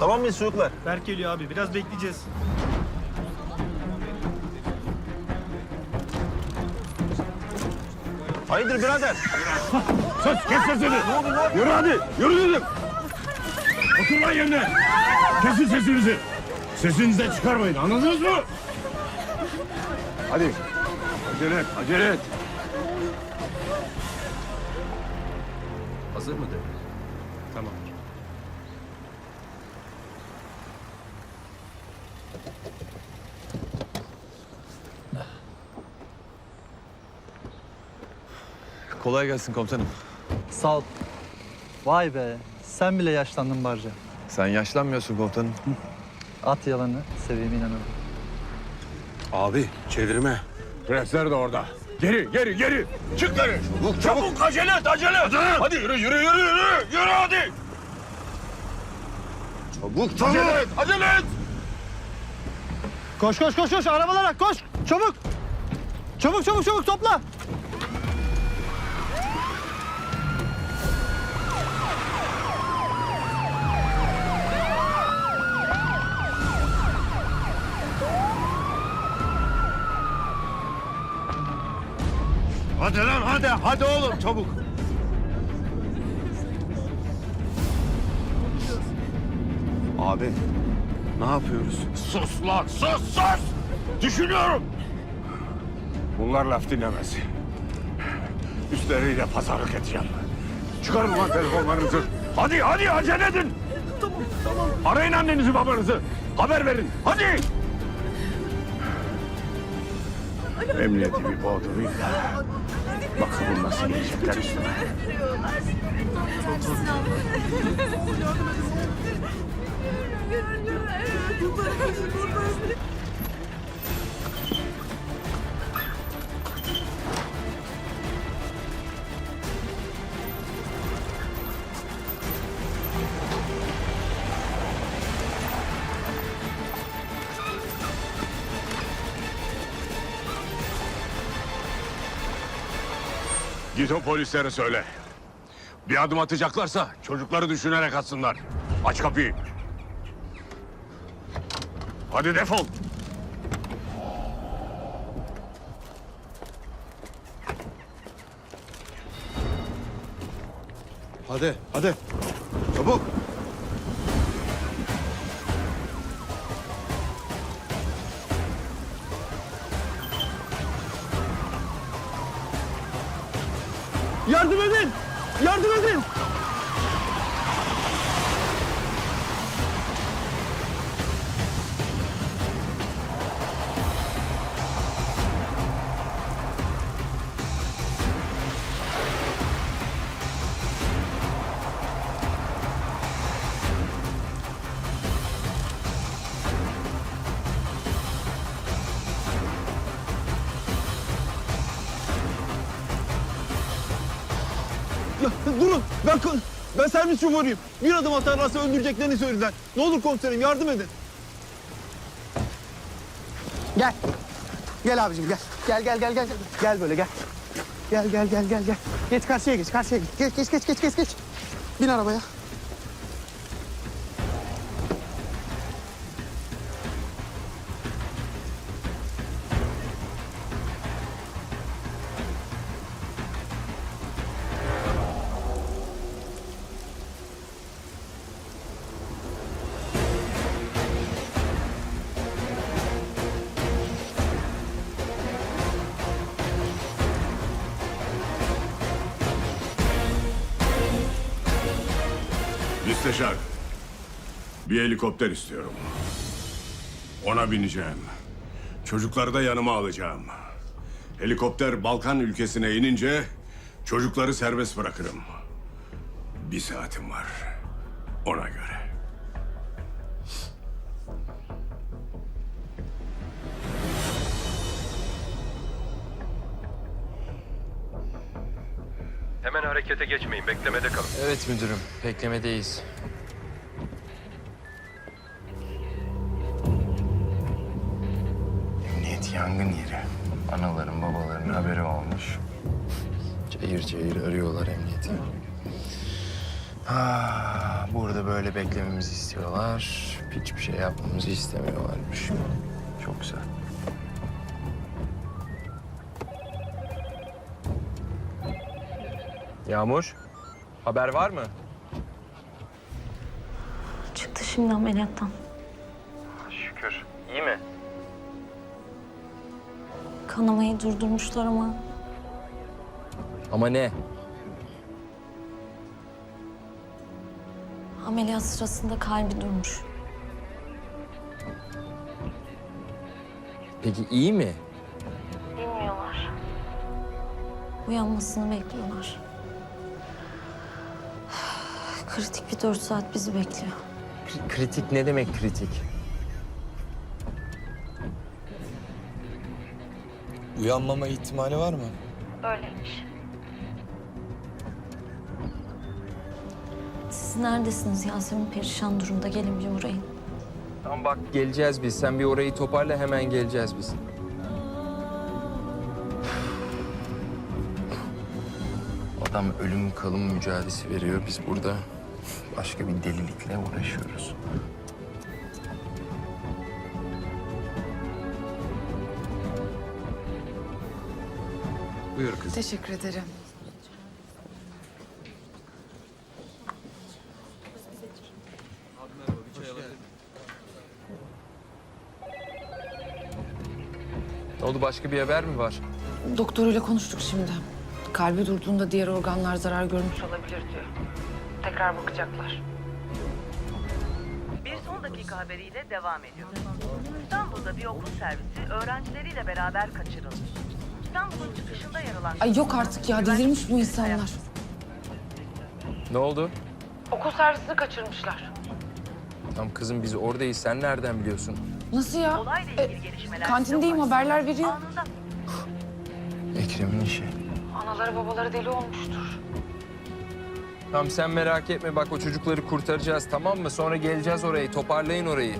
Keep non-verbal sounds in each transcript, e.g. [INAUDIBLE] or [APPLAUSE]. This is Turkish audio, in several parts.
Tamam mıyız çocuklar? Berk geliyor abi. Biraz bekleyeceğiz. Hayırdır birader? Sus kes sesini. Yürü hadi yürü dedim. Otur lan yerine. Kesin sesinizi. Sesinizi de çıkarmayın anladınız mı? Hadi. Acele et acele et. Hazır mıdır? Tamam. Kolay gelsin komutanım. Sağ ol. Vay be. Sen bile yaşlandın Barca. Sen yaşlanmıyorsun komutanım. [LAUGHS] At yalanı. Seveyim inanırım. Abi çevirme. Prensler de orada. Geri geri geri. Çık geri. Çabuk çabuk. acele et acele et. Hadi yürü yürü yürü yürü. Yürü hadi. Çabuk çabuk. Acele et acele et. Koş koş koş koş. Arabalara koş. Çabuk. Çabuk çabuk çabuk topla. Hadi lan hadi hadi oğlum çabuk. Abi ne yapıyoruz? Sus lan sus sus. Düşünüyorum. Bunlar laf dinlemez. Üstleriyle pazarlık edeceğim. Çıkarın lan telefonlarınızı. Hadi hadi acele edin. Tamam tamam. Arayın annenizi babanızı. Haber verin. Hadi. Emniyeti bir boğdurayım da. Nasıl gelecekler üstüme. Git o polislere söyle. Bir adım atacaklarsa çocukları düşünerek atsınlar. Aç kapıyı. Hadi defol. Hadi hadi. Çabuk. Yardım edin. Yardım edin. Durun ben ben servis şoförüyüm. Bir adım atarlarsa öldüreceklerini söylediler. Ne olur komiserim yardım edin. Gel. Gel abicim gel. Gel gel gel gel. Gel böyle gel. Gel gel gel gel gel. Geç karşıya geç karşıya geç. Geç geç geç geç geç. Bin arabaya. Müsteşar. Bir helikopter istiyorum. Ona bineceğim. Çocukları da yanıma alacağım. Helikopter Balkan ülkesine inince çocukları serbest bırakırım. Bir saatim var. Ona göre. Hemen harekete geçmeyin. Beklemede kalın. Evet müdürüm, beklemedeyiz. Emniyet yangın yeri. Anaların, babaların haberi olmuş. Cayır cayır arıyorlar emniyeti. Ha, burada böyle beklememizi istiyorlar. Hiçbir şey yapmamızı istemiyorlarmış. Çok güzel. Yağmur, haber var mı? Çıktı şimdi ameliyattan. Şükür. İyi mi? Kanamayı durdurmuşlar ama Ama ne? ameliyat sırasında kalbi durmuş. Peki iyi mi? Bilmiyorlar. Uyanmasını bekliyorlar. Kritik bir dört saat bizi bekliyor. Kri- kritik ne demek kritik? Uyanmama ihtimali var mı? Öyleymiş. Siz neredesiniz Yasemin perişan durumda gelin bir uğrayın. Tamam bak geleceğiz biz. Sen bir orayı toparla hemen geleceğiz biz. Adam ölüm kalım mücadelesi veriyor. Biz burada başka bir delilikle uğraşıyoruz. Buyur kız. Teşekkür ederim. Ne oldu başka bir haber mi var? Doktoruyla konuştuk şimdi. Kalbi durduğunda diğer organlar zarar görmüş olabilir diyor. Tekrar bakacaklar. Bir son dakika haberiyle devam ediyor. İstanbul'da bir okul servisi öğrencileriyle beraber kaçırıldı. İstanbul'un çıkışında yer alan... Ay yok artık ya delirmiş bu insanlar. Ne oldu? Okul servisini kaçırmışlar. Tam kızım biz oradayız. Sen nereden biliyorsun? Nasıl ya? Olayla ilgili gelişmeler... Kantindeyim haberler veriyor. Anında Ekrem'in işi. Anaları babaları deli olmuştur. Tamam sen merak etme bak o çocukları kurtaracağız tamam mı? Sonra geleceğiz orayı toparlayın orayı.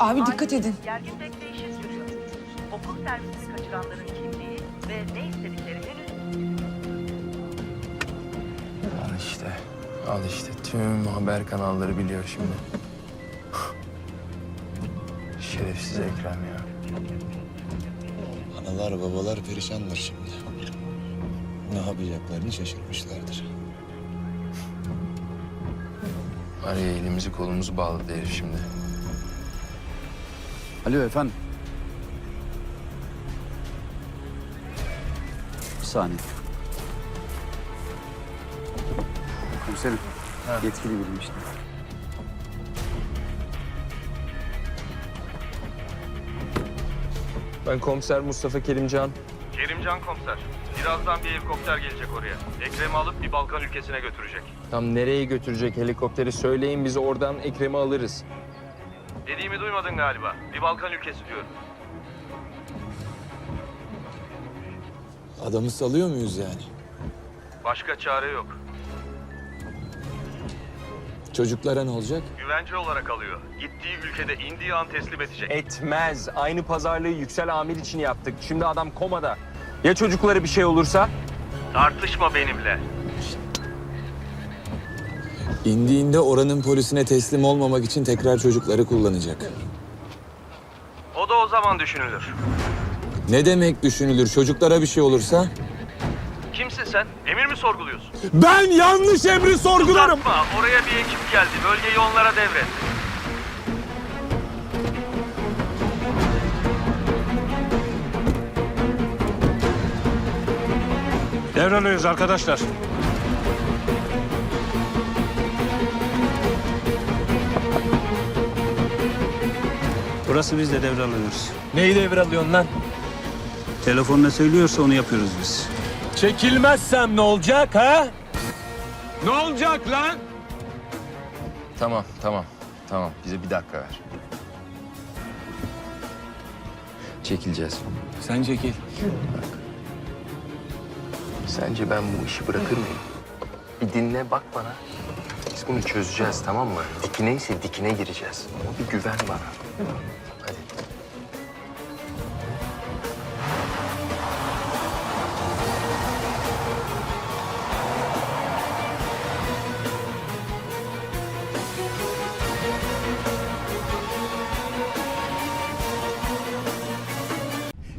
Abi dikkat edin. gergin bekleyişi sürüyor. Okul servisini kaçıranların kimliği ve ne istedikleri henüz Al işte. Al işte. Tüm haber kanalları biliyor şimdi. Şerefsiz Ekrem ya. Analar babalar perişandır şimdi. Ne yapacaklarını şaşırmışlardır. Araya elimizi kolumuzu bağladı herif şimdi. Alo efendim. Bir saniye. Komiserim. Yetkili birim işte. Ben komiser Mustafa Kerimcan. Kerimcan komiser. Birazdan bir helikopter gelecek oraya. Ekrem'i alıp bir Balkan ülkesine götürecek. Tam nereye götürecek helikopteri söyleyin biz oradan Ekrem'i alırız. Dediğimi duymadın galiba. Bir Balkan ülkesi diyorum. Adamı salıyor muyuz yani? Başka çare yok. Çocuklara ne olacak? Güvence olarak alıyor. Gittiği ülkede indiği an teslim edecek. Etmez. Aynı pazarlığı Yüksel Amir için yaptık. Şimdi adam komada. Ya çocuklara bir şey olursa? Tartışma benimle. İndiğinde oranın polisine teslim olmamak için tekrar çocukları kullanacak. O da o zaman düşünülür. Ne demek düşünülür? Çocuklara bir şey olursa? Kimsin sen? Emir mi sorguluyorsun? Ben yanlış emri sorgularım. Uzatma. Oraya bir ekip geldi. Bölgeyi onlara devret. Devralıyoruz arkadaşlar. Burası biz de devralıyoruz. Neyi devralıyorsun lan? Telefon ne söylüyorsa onu yapıyoruz biz. Çekilmezsem ne olacak ha? Ne olacak lan? Tamam, tamam. Tamam. Bize bir dakika ver. Çekileceğiz. Sen çekil. Sence ben bu işi bırakır mıyım? Bir dinle bak bana. Biz bunu çözeceğiz tamam mı? Dikine ise dikine gireceğiz. Ama bir güven bana. Hadi.